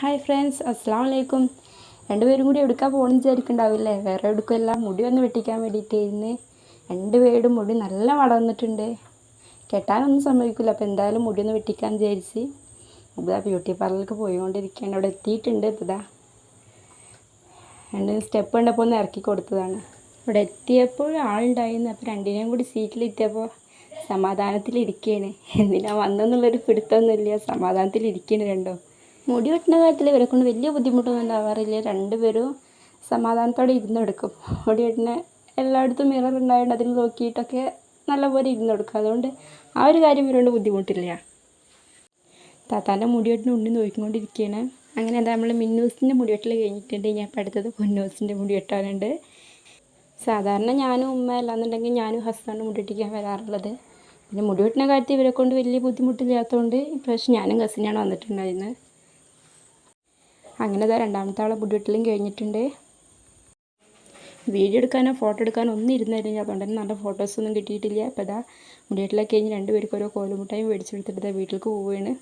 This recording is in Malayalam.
ഹായ് ഫ്രണ്ട്സ് അസ്സാം വലൈക്കും രണ്ടുപേരും കൂടി എടുക്കാൻ പോകണം വിചാരിക്കുന്നുണ്ടാവില്ലേ വേറെ എടുക്കുമല്ല മുടി ഒന്ന് വെട്ടിക്കാൻ വേണ്ടിയിട്ടായിരുന്നു. രണ്ടുപേരും മുടി നല്ല വളർന്നിട്ടുണ്ട് കെട്ടാനൊന്നും സമ്മതിക്കില്ല അപ്പോൾ എന്തായാലും മുടി ഒന്ന് വെട്ടിക്കാൻ വിചാരിച്ച്. ഇതാ ബ്യൂട്ടി പാർലറിലേക്ക് പോയിക്കൊണ്ടിരിക്കുകയാണ്. അവിടെ എത്തിയിട്ടുണ്ട്. ഇതാ. രണ്ട് സ്റ്റെപ്പ് കണ്ടപ്പോൾ ഒന്ന് ഇറക്കി കൊടുത്തതാണ്. ഇവിടെ എത്തിയപ്പോൾ ആളുണ്ടായിരുന്നു. അപ്പോൾ രണ്ടിനെയും കൂടി സീറ്റിലെത്തിയപ്പോൾ സമാധാനത്തിലിരിക്കുകയാണ് എന്തിനാ വന്നെന്നുള്ളൊരു പിടുത്തമൊന്നുമില്ല. സമാധാനത്തിലിരിക്കുകയാണ് രണ്ടോ. മുടി വെട്ടുന്ന കാര്യത്തിൽ ഇവരെ കൊണ്ട് വലിയ ബുദ്ധിമുട്ടൊന്നും ഉണ്ടാവാറില്ല. രണ്ടുപേരും സമാധാനത്തോടെ ഇരുന്നെടുക്കും മുടി വെട്ടുന്ന എല്ലായിടത്തും മിറർ ഉണ്ടായതുകൊണ്ട് അതിൽ നോക്കിയിട്ടൊക്കെ നല്ലപോലെ ഇരുന്നെടുക്കും അതുകൊണ്ട് ആ ഒരു കാര്യം ഇവരോട് ബുദ്ധിമുട്ടില്ല. താത്താന്റെ മുടിവെട്ടിന് ഉണ്ണി നോക്കിക്കൊണ്ടിരിക്കുകയാണ് അങ്ങനെ എന്താ നമ്മൾ മിന്നൂസിന്റെ മുടിവെട്ടൽ കഴിഞ്ഞിട്ടുണ്ട്. ഞാൻ ഇപ്പോൾ അടുത്തത് പൊന്നൂസിന്റെ മുടി വെട്ടാനുണ്ട്. സാധാരണ ഞാനും ഉമ്മ അല്ലാന്നുണ്ടെങ്കിൽ ഞാനും ഹസ്ബൻഡും മുടിവെട്ടിക്കാൻ വരാറുള്ളത്. പിന്നെ മുടിവെട്ടുന്ന കാര്യത്തിൽ ഇവരെ കൊണ്ട് വലിയ ബുദ്ധിമുട്ടില്ലാത്തതുകൊണ്ട് ഇപ്രാവശ്യം ഞാനും കസിനാണ് വന്നിട്ടുണ്ടായിരുന്നത്. അങ്ങനെ ഇതാ രണ്ടാമത്തെ ആളെ ബുദ്ധിമുട്ടിലും കഴിഞ്ഞിട്ടുണ്ട്. വീഡിയോ എടുക്കാനോ ഫോട്ടോ എടുക്കാനോ ഒന്നും ഇരുന്നായിരുന്നു അതുകൊണ്ട് തന്നെ നല്ല ഫോട്ടോസൊന്നും കിട്ടിയിട്ടില്ല. അപ്പോൾ ഇതാ മുടിവെട്ടലൊക്കെ കഴിഞ്ഞ് രണ്ടുപേർക്ക് ഓരോ കോലുമുട്ടായും മേടിച്ചെടുത്തിട്ട് വീട്ടിലേക്ക് പോവുകയാണ്